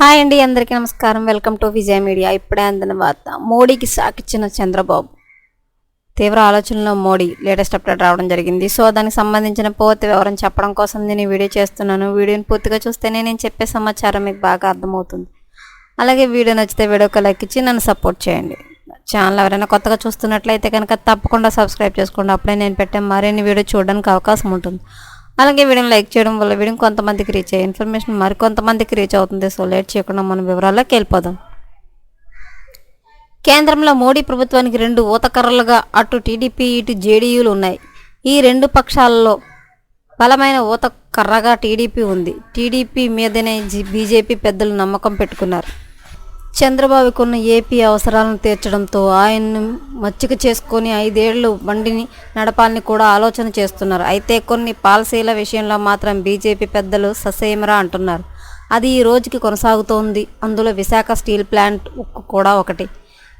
Hi అండి అందరికీ నమస్కారం. Welcome to Vijaya media. ఇప్పుడే అందిన వార్త మోడీకి సాకిచ్చిన చంద్రబాబు. తీవ్ర ఆలోచనలో మోడీ లేటెస్ట్ అప్డేట్ రావడం జరిగింది. సో దానికి సంబంధించిన పూర్తి వివరం చెప్పడం కోసం నేను వీడియో చేస్తున్నాను. వీడియోని పూర్తిగా చూస్తేనే నేను చెప్పే సమాచారం మీకు బాగా అర్థమవుతుంది. అలాగే వీడియో నచ్చితే వీడియోకి లైక్ ఇచ్చి నన్ను సపోర్ట్ చేయండి. ఛానల్ ఎవరైనా కొత్తగా చూస్తున్నట్లయితే కనుక తప్పకుండా సబ్స్క్రైబ్ చేసుకోండి. అప్పుడే నేను పెట్టే మరిన్ని వీడియో చూడడానికి అవకాశం ఉంటుంది. అలాగే వీడియోని లైక్ చేయడం వల్ల వీడియో కొంతమందికి రీచ్ అయ్యే ఇన్ఫర్మేషన్ మరికొంతమందికి రీచ్ అవుతుంది. సో లేట్ చేయకుండా మనం వివరాల్లోకి వెళ్ళిపోదాం. కేంద్రంలో మోడీ ప్రభుత్వానికి రెండు ఊతకర్రలుగా అటు టీడీపీ ఇటు జేడీయూలు ఉన్నాయి. ఈ రెండు పక్షాలలో బలమైన ఊతకర్రగా టీడీపీ ఉంది. టీడీపీ మీదనే బీజేపీ పెద్దలు నమ్మకం పెట్టుకున్నారు. చంద్రబాబుకున్న ఏపీ అవసరాలను తీర్చడంతో ఆయన్ను మచ్చిక చేసుకొని ఐదేళ్ళు బండిని నడపాలని కూడా ఆలోచన చేస్తున్నారు. అయితే కొన్ని పాలసీల విషయంలో మాత్రం బీజేపీ పెద్దలు ససేమరా అంటున్నారు. అది ఈ రోజుకి కొనసాగుతోంది. అందులో విశాఖ స్టీల్ ప్లాంట్ ఉక్కు కూడా ఒకటి.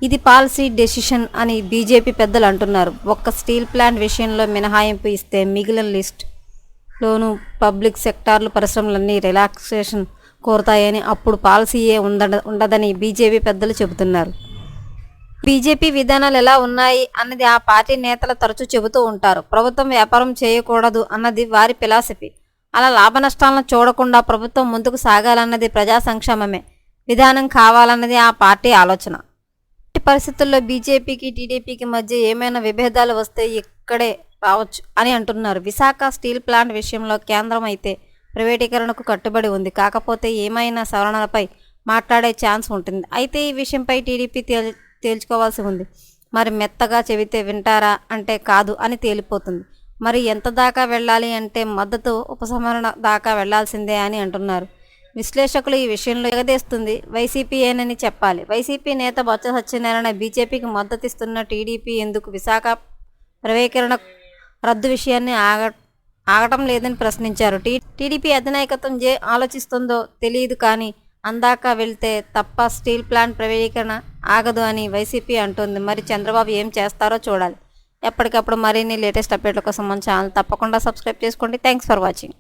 ఇది పాలసీ డెసిషన్ అని బీజేపీ పెద్దలు అంటున్నారు. ఒక్క స్టీల్ ప్లాంట్ విషయంలో మినహాయింపు ఇస్తే మిగిలిన లిస్ట్లోనూ పబ్లిక్ సెక్టార్లు పరిశ్రమలన్నీ రిలాక్సేషన్ కోరుతాయని అప్పుడు పాలసీయే ఉండ ఉండదని బీజేపీ పెద్దలు చెబుతున్నారు. బీజేపీ విధానాలు ఎలా ఉన్నాయి అన్నది ఆ పార్టీ నేతలు తరచూ చెబుతూ ఉంటారు. ప్రభుత్వం వ్యాపారం చేయకూడదు అన్నది వారి ఫిలాసఫీ. అలా లాభ నష్టాలను చూడకుండా ప్రభుత్వం ముందుకు సాగాలన్నది ప్రజా సంక్షేమమే. విధానం కావాలన్నది ఆ పార్టీ ఆలోచన. ఇట్టి పరిస్థితుల్లో బీజేపీకి టీడీపీకి మధ్య ఏమైనా విభేదాలు వస్తే ఇక్కడే రావచ్చు అని అంటున్నారు. విశాఖ స్టీల్ ప్లాంట్ విషయంలో కేంద్రం అయితే ప్రైవేటీకరణకు కట్టుబడి ఉంది. కాకపోతే ఏమైనా సవరణలపై మాట్లాడే ఛాన్స్ ఉంటుంది. అయితే ఈ విషయంపై టీడీపీ తేల్ తేల్చుకోవాల్సి ఉంది. మరి మెత్తగా చెబితే వింటారా? అంటే కాదు అని తేలిపోతుంది. మరి ఎంత దాకా వెళ్ళాలి అంటే మద్దతు ఉపసంహరణ దాకా వెళ్ళాల్సిందే అని అంటున్నారు. విశ్లేషకులు ఈ విషయంలో ఎగదేస్తుంది. వైసీపీయేనని చెప్పాలి. వైసీపీ నేత బొత్స సత్యనారాయణ బీజేపీకి మద్దతిస్తున్న టీడీపీ ఎందుకు విశాఖ ప్రవేకరణ రద్దు విషయాన్ని ఆగ ఆగటం లేదని ప్రశ్నించారు. టీ టీడీపీ అధినాయకత్వం ఏ ఆలోచిస్తుందో తెలియదు కానీ అందాక వెళ్తే తప్ప స్టీల్ ప్లాంట్ ప్రవేశీకరణ ఆగదు అని వైసీపీ అంటుంది. మరి చంద్రబాబు ఏం చేస్తారో చూడాలి. ఎప్పటికప్పుడు మరిన్ని లేటెస్ట్ అప్డేట్ల కోసం మన ఛానల్ తప్పకుండా సబ్స్క్రైబ్ చేసుకోండి. Thanks for watching.